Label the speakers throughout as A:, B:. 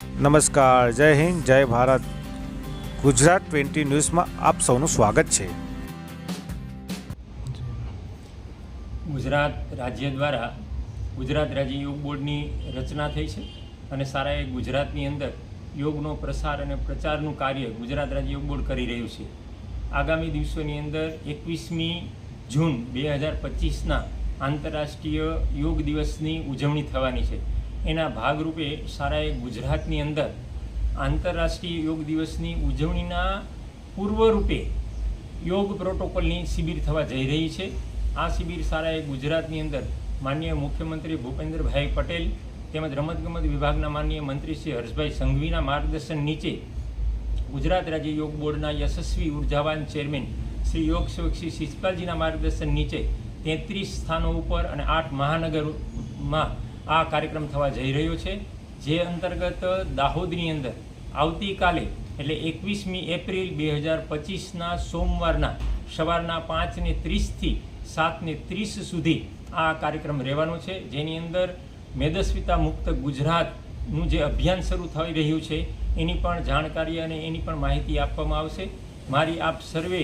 A: નમસ્કાર, જય હિન્દ, જય ભારત. ગુજરાત ટ્વેન્ટી ન્યૂઝમાં આપ સૌનું સ્વાગત છે.
B: ગુજરાત રાજ્ય દ્વારા ગુજરાત રાજ્ય યોગ બોર્ડની રચના થઈ છે અને સારા એ ગુજરાતની અંદર યોગનો પ્રસાર અને પ્રચારનું કાર્ય ગુજરાત રાજ્ય યોગ બોર્ડ કરી રહ્યું છે. આગામી દિવસોની અંદર એકવીસમી જૂન બે હજાર પચીસના આંતરરાષ્ટ્રીય યોગ દિવસની ઉજવણી થવાની છે. એના ભાગરૂપે સારા એ ગુજરાતની અંદર આંતરરાષ્ટ્રીય યોગ દિવસની ઉજવણીના પૂર્વરૂપે યોગ પ્રોટોકોલની શિબિર થવા જઈ રહી છે. આ શિબિર સારાએ ગુજરાતની અંદર માનનીય મુખ્યમંત્રી ભૂપેન્દ્રભાઈ પટેલ તેમજ રમતગમત વિભાગના માનનીય મંત્રી શ્રી હર્ષભાઈ સંઘવીના માર્ગદર્શન નીચે ગુજરાત રાજ્ય યોગ બોર્ડના યશસ્વી ઉર્જાવાન ચેરમેન શ્રી યોગ સેવક શ્રી શિષપાલજીના માર્ગદર્શન નીચે તેત્રીસ સ્થાનો ઉપર અને આઠ મહાનગરમાં આ કાર્યક્રમ થવા જઈ રહ્યો છે. જે અંતર્ગત દાહોદની અંદર આવતીકાલે, એટલે એકવીસમી એપ્રિલ બે હજાર પચીસના સોમવારના સવારના પાંચને ત્રીસથી સાતને ત્રીસ સુધી આ કાર્યક્રમ રહેવાનો છે. જેની અંદર મેદસ્વિતા મુક્ત ગુજરાતનું જે અભિયાન શરૂ થઈ રહ્યું છે, એની પણ જાણકારી અને એની પણ માહિતી આપવામાં આવશે. મારી આપ સર્વે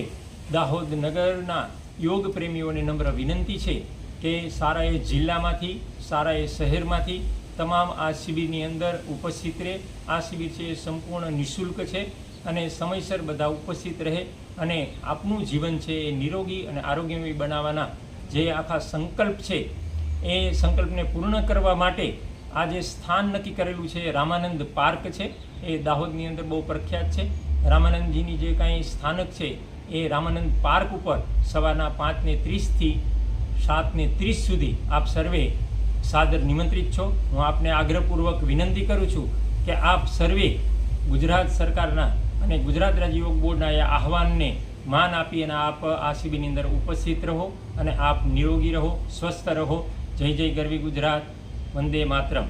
B: દાહોદ નગરના યોગ પ્રેમીઓને નમ્ર વિનંતી છે. કે સારા એ જિલ્લામાંથી, સારા એ શહેરમાંથી તમામ આ શિબિરની અંદર ઉપસ્થિત રહે. આ શિબિર છે એ સંપૂર્ણ નિઃશુલ્ક છે અને સમયસર બધા ઉપસ્થિત રહે અને આપનું જીવન છે એ નિરોગી અને આરોગ્યમય બનાવવાના જે આખા સંકલ્પ છે એ સંકલ્પને પૂર્ણ કરવા માટે આ જે સ્થાન નક્કી કરેલું છે રામાનંદ પાર્ક છે. એ દાહોદની અંદર બહુ પ્રખ્યાત છે. રામાનંદજીની જે કાંઈ સ્થાનક છે એ રામાનંદ પાર્ક ઉપર સવારના પાંચને ત્રીસથી સાતને ત્રીસ સુધી આપ સર્વે સાદર નિમંત્રિત છો. હું આપને આગ્રહપૂર્વક વિનંતી કરું છું કે આપ સર્વે ગુજરાત સરકારના અને ગુજરાત રાજ્ય યોગ બોર્ડના એ આહવાનને માન આપી અને આપ આ શિબિરની અંદર ઉપસ્થિત રહો અને આપ નિરોગી રહો, સ્વસ્થ રહો. જય જય ગરવી ગુજરાત. વંદે માતરમ.